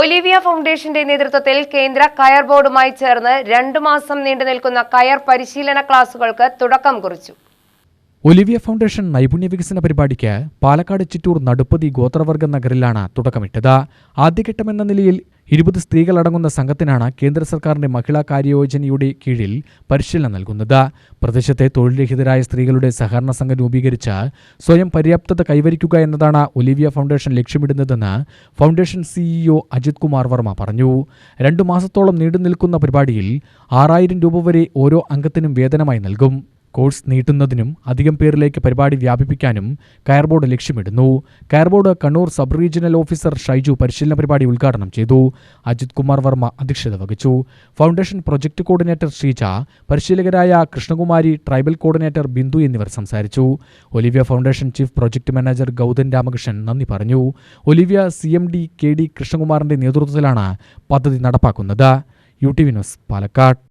Olivia ഫൗണ്ടേഷന്റെ നേതൃത്വത്തിൽ കേന്ദ്ര കയർ ബോർഡുമായി ചേർന്ന് രണ്ടു മാസം നീണ്ടു നിൽക്കുന്ന കയർ പരിശീലന ക്ലാസുകൾക്ക് തുടക്കം കുറിച്ചു. ഒലിവിയ ഫൗണ്ടേഷൻ നൈപുണ്യ വികസന പരിപാടിക്ക് പാലക്കാട് ചിറ്റൂർ നടുപ്പതി ഗോത്രവർഗ നഗറിലാണ് തുടക്കമിട്ടത്. ആദ്യഘട്ടമെന്ന നിലയിൽ ഇരുപത് സ്ത്രീകളടങ്ങുന്ന സംഘത്തിനാണ് കേന്ദ്ര സർക്കാരിന്റെ മഹിളാ കാര്യയോജനയുടെ കീഴിൽ പരിശീലനം നൽകുന്നത്. പ്രദേശത്തെ തൊഴിൽരഹിതരായ സ്ത്രീകളുടെ സഹകരണ സംഘം രൂപീകരിച്ച് സ്വയം പര്യാപ്തത കൈവരിക്കുക എന്നതാണ് ഒലിവിയ ഫൗണ്ടേഷൻ ലക്ഷ്യമിടുന്നതെന്ന് ഫൗണ്ടേഷൻ സിഇഒ അജിത് കുമാർ വർമ്മ പറഞ്ഞു. രണ്ടു മാസത്തോളം നീണ്ടുനിൽക്കുന്ന പരിപാടിയിൽ ആറായിരം രൂപ വരെ ഓരോ അംഗത്തിനും വേതനമായി നൽകും. കോഴ്സ് നീട്ടുന്നതിനും അധികം പേരിലേക്ക് പരിപാടി വ്യാപിപ്പിക്കാനും കയർ ബോർഡ് ലക്ഷ്യമിടുന്നു. Coir board Kannur sub regional officer Shaiju പരിശീലന പരിപാടി ഉദ്ഘാടനം ചെയ്തു. അജിത് കുമാർ വർമ്മ അധ്യക്ഷത വഹിച്ചു. ഫൗണ്ടേഷൻ പ്രൊജക്ട് കോർഡിനേറ്റർ ശ്രീജ പരിശീലകരായ കൃഷ്ണകുമാരി ട്രൈബൽ കോർഡിനേറ്റർ ബിന്ദു എന്നിവർ സംസാരിച്ചു. Olivia foundation chief project manager Gautham Ramakrishnan നന്ദി പറഞ്ഞു. Olivia C M D K D കൃഷ്ണകുമാറിന്റെ നേതൃത്വത്തിലാണ് പദ്ധതി നടപ്പാക്കുന്നത്. U T V news Palakkad.